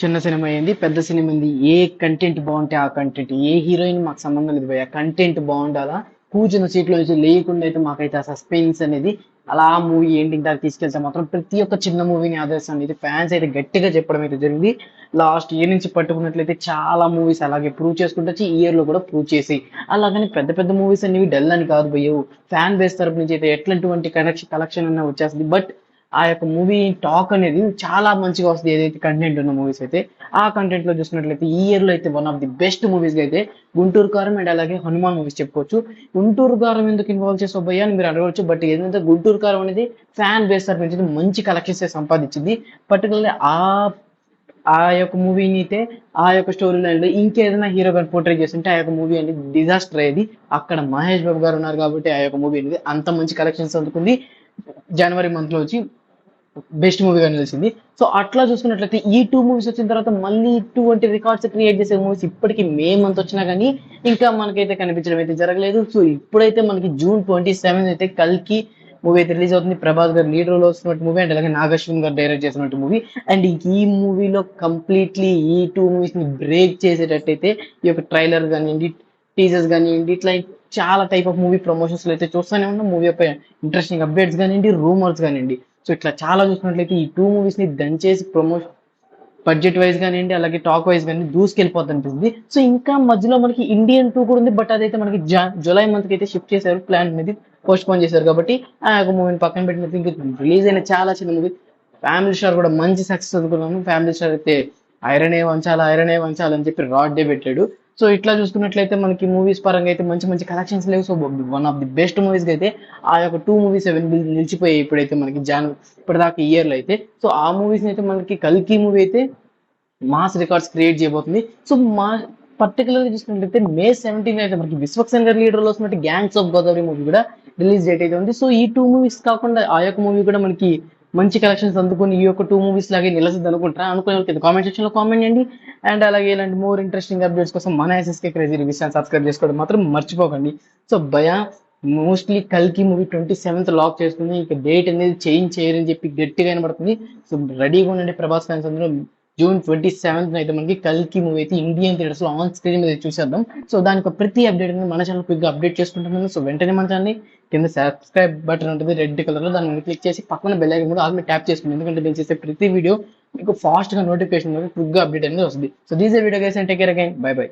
చిన్న సినిమా ఏంది? పెద్ద సినిమా ఏంది? ఏ కంటెంట్ బాగుంటే ఆ కంటెంట్ ఏ హీరోయిన్ మాకు సంబంధం లేదు భయ కంటెంట్ బాగుండాలా? కూర్చున్న సీట్లో నుంచి లేకుండా అయితే మాకైతే ఆ సస్పెన్స్ అనేది అలా మూవీ ఎండింగ్ దాకా తీసుకెళ్తే మాత్రం ప్రతి ఒక్క చిన్న మూవీని ఆదర్శం అనేది ఫ్యాన్స్ అయితే గట్టిగా చెప్పడం అయితే జరిగింది. లాస్ట్ ఇయర్ నుంచి పట్టుకున్నట్లయితే చాలా మూవీస్ అలాగే ప్రూవ్ చేసుకుంటూ వచ్చి ఈ ఇయర్లో కూడా ప్రూవ్ చేసి. అలాగని పెద్ద పెద్ద మూవీస్ అనేవి డల్ అని కాదు భయ్యవు ఫ్యాన్ బేస్ తరపు నుంచి అయితే ఎట్లాంటి కనెక్షన్ కలెక్షన్ అన్న వచ్చేస్తుంది. బట్ ఆ యొక్క మూవీ టాక్ అనేది చాలా మంచిగా వస్తుంది. ఏదైతే కంటెంట్ ఉన్న మూవీస్ అయితే ఆ కంటెంట్లో చూసినట్లయితే ఈ ఇయర్లో అయితే one of the best movies అయితే గుంటూరు కారం అండ్ అలాగే హనుమాన్ మూవీస్ చెప్పుకోవచ్చు. గుంటూరు కారం ఎందుకు ఇన్వాల్వ్ చేసే భయ్యా అని మీరు అడగవచ్చు. బట్ ఏంటంటే గుంటూరు కారం అనేది ఫ్యాన్ బేస్ తరపు మంచి కలెక్షన్స్ సంపాదించింది. పర్టికులర్లీ ఆ ఆ యొక్క మూవీని అయితే ఆ యొక్క స్టోరీ లైన్లో ఇంకేదైనా హీరో గారు పోర్ట్రేట్ చేస్తుంటే ఆ యొక్క మూవీ అనేది డిజాస్టర్ అయ్యేది. అక్కడ మహేష్ బాబు గారు ఉన్నారు కాబట్టి ఆ యొక్క మూవీ అనేది అంత మంచి కలెక్షన్స్ అందుకుంది. జనవరి మంత్లో వచ్చి బెస్ట్ మూవీగా నిలిచింది సో అట్లా చూసుకున్నట్లయితే ఈ టూ మూవీస్ వచ్చిన తర్వాత మళ్ళీ ఇటువంటి రికార్డ్స్ క్రియేట్ చేసే మూవీస్ ఇప్పటికి మే మంత్ వచ్చినా కానీ ఇంకా మనకైతే కనిపించడం అయితే జరగలేదు. సో ఇప్పుడైతే మనకి జూన్ ట్వంటీ సెవెన్ అయితే కల్కి మూవీ అయితే రిలీజ్ అవుతుంది. ప్రభాస్ గారు లీడ్ రోల్ వస్తున్నట్టు మూవీ అండ్ అలాగే నాగశ్విన్ గారు డైరెక్ట్ చేసినట్టు మూవీ. అండ్ ఈ మూవీలో కంప్లీట్లీ ఈ టూ మూవీస్ని బ్రేక్ చేసేటట్టయితే ఈ యొక్క ట్రైలర్ కానివ్వండి టీజర్స్ కానివ్వండి ఇట్లా చాలా టైప్ ఆఫ్ మూవీ ప్రమోషన్స్ అయితే చూస్తూనే ఉన్నాం. మూవీ యొక్క ఇంట్రెస్టింగ్ అప్డేట్స్ కానివ్వండి రూమర్స్ కానివ్వండి. సో ఇట్లా చాలా చూసుకున్నట్లయితే ఈ టూ మూవీస్ని దంచేసి ప్రమోషన్ బడ్జెట్ వైజ్ కానివ్వండి అలాగే టాక్ వైజ్ కానీ దూసుకెళ్ళిపోద్ది అనిపిస్తుంది. సో ఇంకా మధ్యలో మనకి ఇండియన్ టూ కూడా ఉంది బట్ అదైతే మనకి జా- జూలై మంత్కి అయితే షిఫ్ట్ చేశారు ప్లాన్ అనేది పోస్ట్ పోన్ చేశారు కాబట్టి ఆ యొక్క మూవీని పక్కన పెట్టిన ఇంకా రిలీజ్ అయిన చాలా చిన్న మూవీ ఫ్యామిలీ స్టార్ కూడా మంచి సక్సెస్ అనుకున్నాము ఫ్యామిలీ స్టార్ అయితే ఐరన్ ఏ వంచాలి ఐరనే వంచాలి అని చెప్పి రాడ్ డే పెట్టాడు. సో ఇట్లా చూసుకున్నట్లయితే మనకి మూవీస్ పరంగా అయితే మంచి మంచి కలెక్షన్స్ లేవు. So one of the best movies అయితే ఆ యొక్క టూ మూవీస్ అవైలబుల్ నిలిచిపోయాయి ఇప్పుడైతే మనకి జాన్ ఇప్పటిదాకా ఇయర్లో అయితే. సో ఆ మూవీస్ అయితే మనకి కల్కి మూవీ అయితే మాస్ రికార్డ్స్ క్రియేట్ చేయబోతుంది. సో మా పర్టికులర్గా చూసుకున్నట్లయితే మే సెవెంటీన్ అయితే మనకి విశ్వక్సేన్ గారి లీడర్లో వస్తున్నట్టు గ్యాంగ్స్ ఆఫ్ గోదావరి మూవీ కూడా రిలీజ్ డేట్ అయితే ఉంది. సో ఈ టూ మూవీస్ కాకుండా ఆ యొక్క మూవీ కూడా మనకి మంచి కలెక్షన్స్ అందుకుని ఈ యొక్క టూ మూవీస్ లాగే నిలసిద్ది అనుకుంటారా? అనుకునే వాళ్ళకి కామెంట్ సెక్షన్లో కామెంట్ చేయండి. అండ్ అలాగే ఇలాంటి మోర్ ఇంట్రెస్టింగ్ అప్డేట్స్ కోసం మన ఎస్ఎస్కే క్రేజీ రివ్యూస్ సబ్స్క్రైబ్ చేసుకోవడం మాత్రం మర్చిపోకండి. సో భయ మోస్ట్లీ కల్కి మూవీ ట్వంటీ సెవెంత్ లాక్ చేస్తుంది. ఇక డేట్ అనేది చేంజ్ చేయరని చెప్పి గట్టిగా వినబడుతుంది. సో రెడీగా ఉండండి ప్రభాస్ ఫ్యాన్స్ అందరూ. జూన్ ట్వంటీ సెవెంత్ అయితే మనకి కల్కి మూవీ అయితే ఇండియన్ థియేటర్స్లో ఆన్ స్క్రీన్ మీద చూసేద్దాం. సో దానికి ప్రతి అప్డేట్ అనేది మన ఛానల్ క్విక్గా అప్డేట్ చేసుకుంటున్నాను. సో వెంటనే మన ఛానల్ కింద సబ్స్క్రైబ్ బటన్ ఉంటుంది రెడ్ కలర్లో దాని మీద క్లిక్ చేసి పక్కన బెల్ ఐకన్ కూడా ఆల్రెడీ ట్యాప్ చేసుకోండి. ఎందుకంటే నేను చేసే ప్రతి వీడియో మీకు ఫాస్ట్గా నోటిఫికేషన్ క్విక్గా అప్డేట్ అనేది వస్తుంది. So this video guys and take care again bye bye